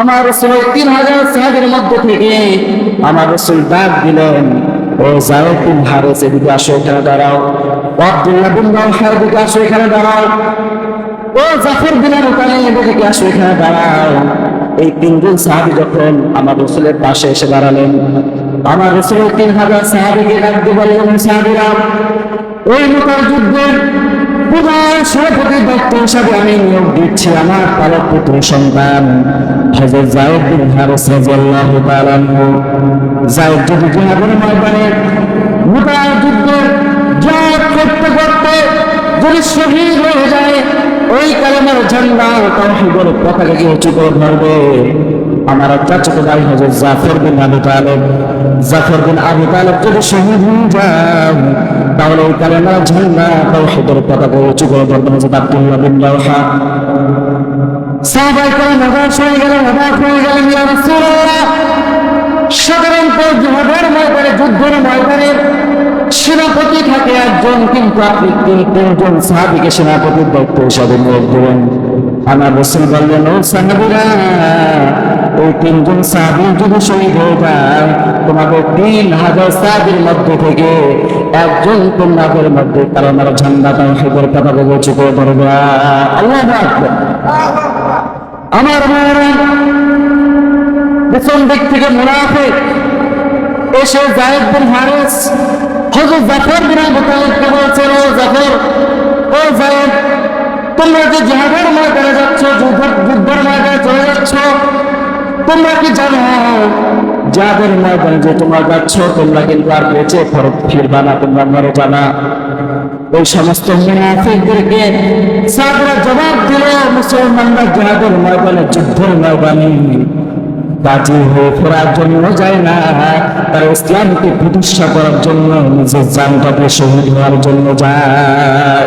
আমার রসুল তিন হাজার সাহাবের মধ্যে থেকে আমার রসুল ডাক দিলেন, ও যাও তিন হারেস এদিকে আসো, এখানে দাঁড়াও। আব্দুল্লাহ বিন রাওহা এদিকে আসো, এখানে দাঁড়াও। ও জাফর বিন তালিব এদিকে আসো, এখানে দাঁড়াও। এই তিনজন সাহাবি যখন আমার রসুলের পাশে এসে দাঁড়ালেন, আমার রসুলের তিন হাজার সাহাবিকে ডাক দিয়ে বললেন সাহাবিরা, ওই মোটার যুদ্ধের প্রধান সভাপতি দায়িত্ব হিসাবে আমি নিয়োগ দিচ্ছি আমার পালক পুত্র সন্তান। হজরত জায়দ বিন হারিস রাদিয়াল্লাহু তাআলা জায়দ যদি জিহাদের ময়দানে মোটা যুদ্ধে জয় করতে করতে যদি শহীদ হয়ে যায়, ওই কালেমার ঝান্ডা তাওহীদের পতাকাকে উঁচু করে ধরবে। আমার চাচা ভাই হজরত জাফর বিন আবু তালেব জাফর বিন আবু তালেব যদি শহীদ হয়ে যান, তাহলে ওই কালেমার ঝান্ডা তাওহীদের পতাকা উঁচু করে ধরবে হজরত আব্দুল্লাহ বিন রাওহা সাহাবাই করে নবাস হয়ে গেলেন নবাস হয়ে গেলেন, ইয়া রাসূলুল্লাহ! সাধারণত জিহাদের ময়দানে, যুদ্ধের ময়দানে সেনাপতি থাকে একজন, কিন্তু আপনি তিন তিনজন সাহাবিকে সেনাপতির দায়িত্ব হিসাবে নিয়োগ দেবেন আমার রসুল বললেন, ও সাহাবিরা, ওই তিনজন সাহাবি যদি শহীদ হয়ে যায় তোমাদের তিন হাজার সাহাবির মধ্যে থেকে একজন তোমাদের মধ্যে কারণের ঝান্ডা তাও সেদের কথা বলছে করে ধরবে আল্লাহ আমার মায়েরা পেছন দিক থেকে মুনাফিক এসে বিন হারিস, হযরত জাফর বিন আবু তালিবকে বলছেন, ও জাফর, ও জায়েদ তোমরা যে জিহাদের ময়দানে যাচ্ছ যুদ্ধের ময়দানে চলে যাচ্ছ? তোমরা কি জানো? যাদের ময়দানে যে তোমরা যাচ্ছ, তোমরা কিন্তু আর বেঁচে ফেরত ফিরবা না, তোমরা মরে জানা ওই সমস্ত মুনাফিকদেরকে সাদরা জবাব দিল মুসলমানরা জিহাদের ময়দানে, যুদ্ধের ময়দানে কাজী হয়ে ফেরার জন্য যায় না, তার ইসলামকে প্রতিষ্ঠা করার জন্য, নিজের জানটাকে শহীদ হওয়ার জন্য যায়।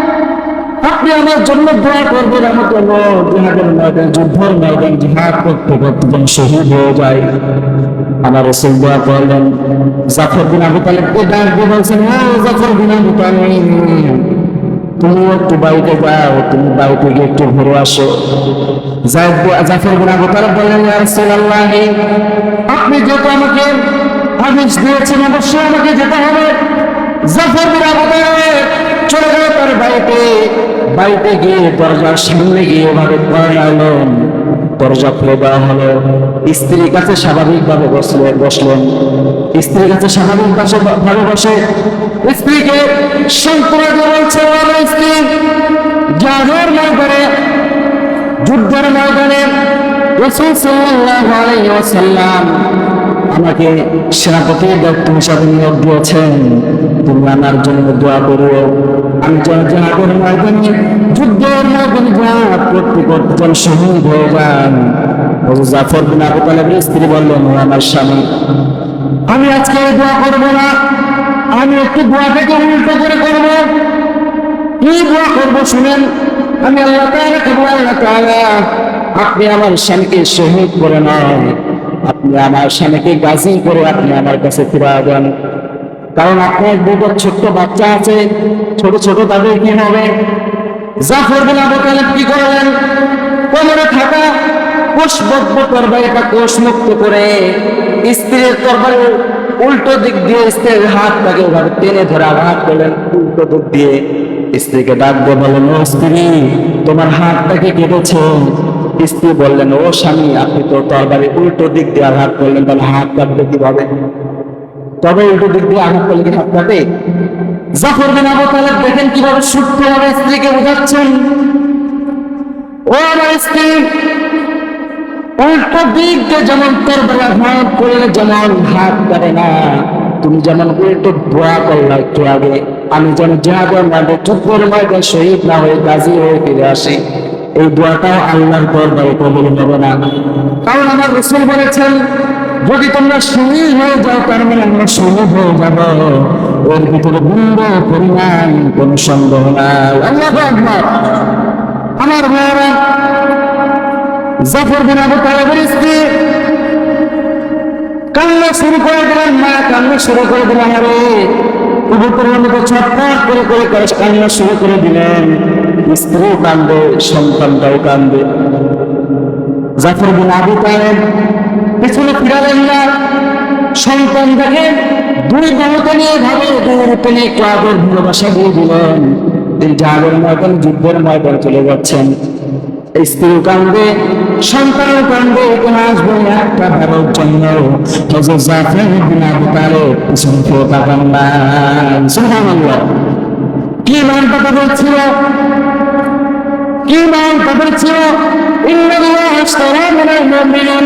আপনি আমার জন্য দোয়া করবেন আমি তো জিহাদের ময়দান, যুদ্ধের ময়দান জিহাদ করতে করতে যেন শহীদ হয়ে যায়। আমার রসুল দোয়া করলেন, জাফর বিন আবু তালেবকে ডাক দিয়ে বলছেন, ও জাফর বিন আবু তালেব, তুমি একটু বাড়িতে যাও, তুমি বাড়িতে গিয়ে একটু ঘুরে আসো। জাফর বিন আবু তালেব বললেন, ইয়া রাসূলুল্লাহ, আপনি যেহেতু আমাকে আদেশ দিয়েছেন, অবশ্যই আমাকে যেতে হবে। জাফর বিন আবু তালেব চলে গেল তার বাড়িতে। বাড়িতে গিয়ে দরজার সামনে গিয়ে এভাবে পড়ালেন দরজা খুলে দেওয়া হলো। স্ত্রীর কাছে স্বাভাবিকভাবে বসলেন বসলেন স্ত্রীর কাছে স্বাভাবিক ভাবে বসে, স্ত্রীকে সান্ত্বনা দিয়ে বলছে "ও আমার স্ত্রী। জাহাজের ময়দানে, যুদ্ধের ময়দানে রসুল সাল্লাল্লাহু আলাইহি আমাকে সেনাপতির দায়িত্ব হিসাবে নিয়োগ দিয়েছেন। তুমি আমার জন্য দোয়া করো আমি করতে স্ত্রী বললেন আমার স্বামী। আমি আজকে দোয়া করব না, আমি একটু দোয়াটাকে উল্টো করে করব কি দোয়া করব শুনেন আমি আপনি আমার স্বামীকে শহীদ করে নয় আপনি আমার স্বামীকে গাজী করে আপনি আমার কাছে ফিরা দেন কারণ আপনার দুটো ছোট্ট বাচ্চা আছে, ছোট ছোট তাদের কি হবে? জাফর বিন আবু তালেব কি করলেন? কোমরে থাকা কোষবদ্ধ তরবারিটা কোষ মুক্ত করে স্ত্রীর তরবারি উল্টো দিক দিয়ে স্ত্রীর হাতটাকে এভাবে টেনে ধরে আঘাত করলেন, উল্টো দিক দিয়ে স্ত্রীকে ডাক দিয়ে বললেন, ও স্ত্রী, তোমার হাতটাকে কেটেছে। স্ত্রী বললেন, ও স্বামী, আপনি তো তরবারি উল্টো দিক দিয়ে আঘাত করলেন, তাহলে হাত কাটবে কীভাবে? তবে উল্টো দিক দিয়ে আঘাত করলে কি হাত কাটে জাফর বিন আবু তালেব দেখেন কীভাবে সূক্ষ্মভাবে স্ত্রীকে বোঝাচ্ছেন। ও আমার স্ত্রী, উল্টো দিক দিয়ে যেমন তরবারি আঘাত করলে যেমন হাত কাটে না, তুমি যেমন উল্টো দোয়া করলা একটু আগে আমি যেন যাহাদের মাঠে যুদ্ধের মাঠে শহীদ না হয়ে গাজী হয়ে ফিরে আসি। এই দোয়াটাও আল্লাহর দরবারে কবুল হবে না। কারণ আমার রসুল বলেছেন যদি তোমরা শহীদ হয়ে যাও, তার মানে আমরা শহীদ হয়ে যাব। ওর ভিতরে বিন্দু পরিমাণ, কোন সন্দেহ আমার ভাইয়েরা, জাফর বিন আবু তালেবের স্ত্রী কান্না শুরু করে দিলেন, মা, কান্না শুরু করে দিলেন আরে কবুতরের মতো ছটফট করে করে কান্না শুরু করে দিলেন। স্ত্রী কান্দে, সন্তানটাও কান্দে। জাফর বিন আবু তালেব পিছনে ফিরালেন না। সন্তান দেখে দুই বাহুতে নিয়ে ভাবে রূপে নিয়ে একটু আদর ভালোবাসা দিয়ে দিলেন এই জাগের ময়দান, যুদ্ধের ময়দান চলে যাচ্ছেন। স্ত্রী কান্দে সন্তান কান্দে ইতিহাস বই একটা ভারত জন্য হজর পিছন ফিরে না। কি নামটা তাদের ছিল? কি নাম তাদের ছিল? ইন্নাল্লাহ মুমিনিন।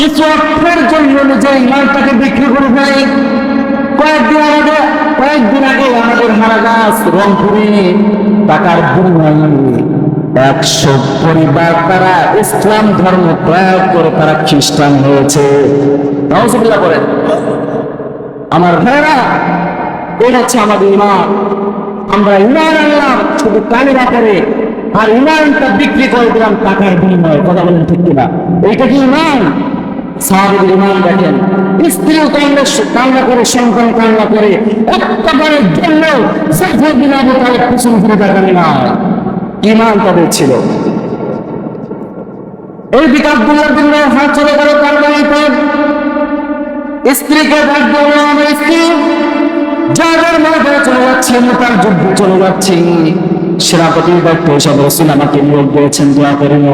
কিছু অর্থের জন্য নিজের ইমানটাকে বিক্রি করে ফেলি কয়েকদিন আগে কয়েকদিন আগে আমাদের হারা গাছ রংপুরে টাকার বিনিময়ে একশো পরিবার তারা ইসলাম ধর্ম প্রয়োগ করে তারা খ্রিস্টান হয়েছে। করেন আমার ভাইরা এই হচ্ছে আমাদের ইমান। আমরা ইমান আনলাম, শুধু কানের আকারে আর ইমানটা বিক্রি করে দিলাম টাকার বিনিময়ে। কথা বলেন ঠিক কিনা? এইটা কি ইমান? একটা জন্য চলে যুদ্ধ চলে যাচ্ছে। সেনাপতির দায়িত্ব হিসাবে আমাকে নিয়োগ দিয়েছেন দোয়া করেন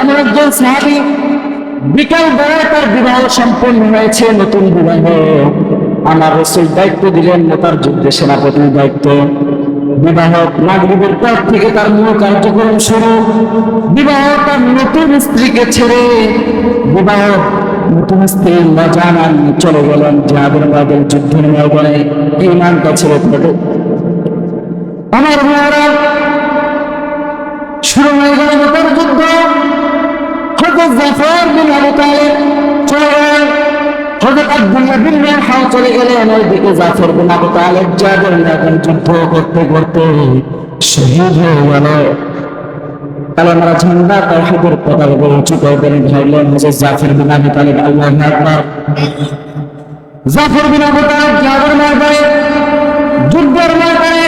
এমন একজন সাহাবি, বিকাল বেলায় তার বিবাহ সম্পন্ন হয়েছে, নতুন বিবাহ। আমার রসুল দায়িত্ব দিলেন মোতার যুদ্ধে সেনাপতির দায়িত্ব। বিবাহ নাগরিকের পর থেকে তার মূল কার্যক্রম শুরু। বিবাহ তার নতুন স্ত্রীকে ছেড়ে বিবাহ নতুন স্ত্রী মজানান চলে গেলেন যাদের বাদের যুদ্ধের ময়দানে। ইমানটা ছিল তাদের আমার ভাইয়ারা শুরু হয়ে গেল মোতার যুদ্ধ। হজরত জাফর বিন আবু তালেব চলে গেলেন। হজরত আব্দুল্লাহ বিন রাহা চলে গেলেন। ওইদিকে জাফর বিন আবু তালেব যাদের এখন যুদ্ধ করতে করতে শহীদ হয়ে গেল। কালামারা ঝান্ডা তাওহীদের পতাকা উঁচু করে দেন ভাইলেন হজরত জাফর বিন আবু তালেব। আল্লাহু আকবার। জাফর বিন আবু তালেব যাদের ময়দানে, যুদ্ধের ময়দানে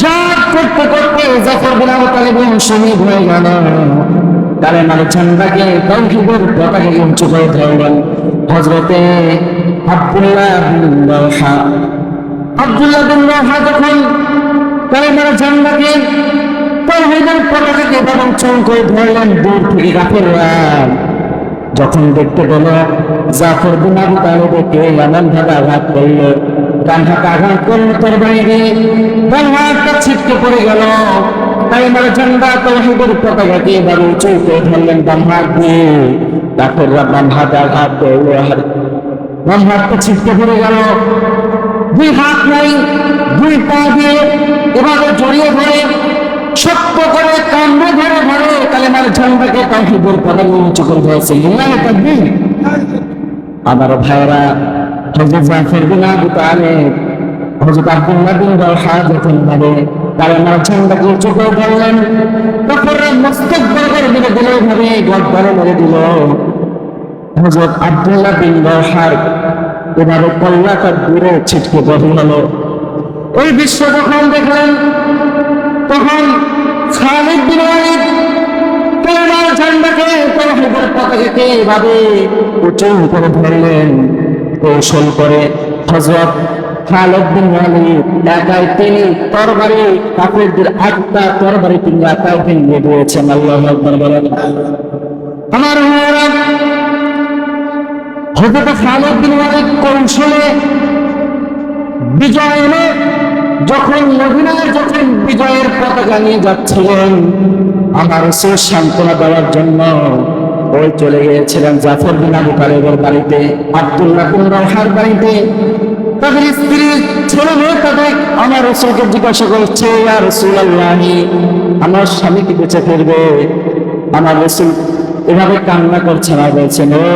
জাত করতে করতে জাফর বিন আবু তালেব শহীদ হয়ে গেল। কালেমার ঝান্ডাকে তাওহীদের পতাকা উঁচু করে ধরলেন হযরতে আব্দুল্লাহ বিন রাহা। আব্দুল্লাহ বিন রাহা যখন কালেমার ঝান্ডাকে তাওহীদের পতাকাকে বরং চোখ করে ধরলেন দূর থেকে কাফেররা যখন দেখতে পেল জাফর বিন আবু তালেবকে এমন ভাবে আঘাত করল ডান হাতে আঘাত করল তোর বাইরে ডান হাতটা ছিটকে পড়ে গেল। তাই আমার ঝান্ডা তহিদের পতাকাকে এবার উঁচু করে ধরলেন বাম হাত দিয়ে। কাফেররা বাম হাতে আঘাত করল আর বাম হাতটা ছিটকে পড়ে গেল। দুই হাত নাই, দুই পা দিয়ে এভাবে জড়িয়ে ধরে শক্ত করে কামড়ে ধরে ধরে কালেমার ঝান্ডাকে তাহিদের পতাকা উঁচু করে ধরেছে। আমার ভাইরা হযরত জাফর বিন আবু তালেব, হযরত আব্দুল্লাহ বিন রাহা যখন ঝান্ডাকে উঁচু করে ধরলেন কাফেররা মস্তক বরাবর মেরে দিল ভাবে গদ্দারে মেরে দিল। হযরত আব্দুল্লাহ বিন রাহার এবারে কল্লাটা দূরে ছিটকে গেল। ওই বিশ্ব যখন দেখলেন, তখন খালিদ বিন ওয়ালিদ কালেমার ঝান্ডাকে তাওহীদের পতাকাকে এভাবে উঁচু করে ধরলেন। কৌশল করে। বিন একাই তিনি তরবারি তরবারি তিনি একাই ভেঙে দিয়েছেন। আল্লাহু আমার বিন ওয়ালিদ কৌশলে বিজয় এনে যখন মদিনায় যখন বিজয়ের পতাকা নিয়ে যাচ্ছিলেন, আমার রসুল সান্ত্বনা দেওয়ার জন্য ওই চলে গিয়েছিলেন জাফর বিন আবু তালেবের বাড়িতে আব্দুল্লাহ বিন রওহার বাড়িতে। তাদের স্ত্রী ছেলে মেয়ে তাদের আমার রসুলকে জিজ্ঞাসা করছে আর রসুল আমার স্বামী কি বেঁচে ফিরবে? আমার রসুল এভাবে কান্না করছেন আর বলছেন ও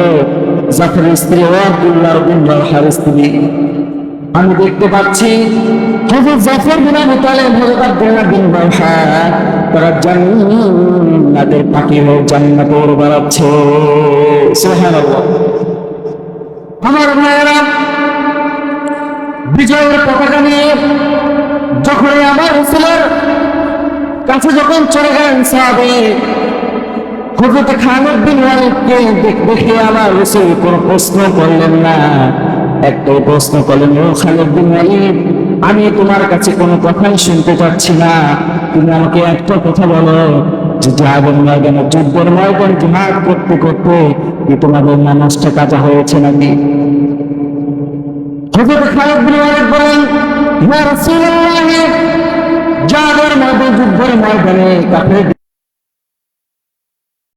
জাফরের স্ত্রী ও আব্দুল্লাহ বিন রওহার স্ত্রী। আমি দেখতে পাচ্ছি হযরত জাফর বিন আবু তালেব, হযরত আব্দুল্লাহ বিন রাওহা তারা জান্নাতের পাখি হয়ে জান্নাতে বেড়াচ্ছে আমার ভাইয়েরা, বিজয়ের পতাকা নিয়ে যখন আমার রসুলের কাছে যখন চলে গেলেন সাহাবে, হযরত খালিদ বিন ওয়ালিদকে দেখ- দেখে আমার রসুল কোনো প্রশ্ন করলেন না। একটাই প্রশ্ন করলেন, ও খালিদ বিন ওয়ালিদ আমি তোমার কাছে কোনো কথাই শুনতে চাচ্ছি না। তুমি আমাকে একটা কথা বলো, যে জাহাজের ময়দানে যুদ্ধের ময়দান জিহাদ করতে করতে কি তোমাদের মানুষটা কাজা হয়েছে নাকি? যুদ্ধের ময়দানে কাফের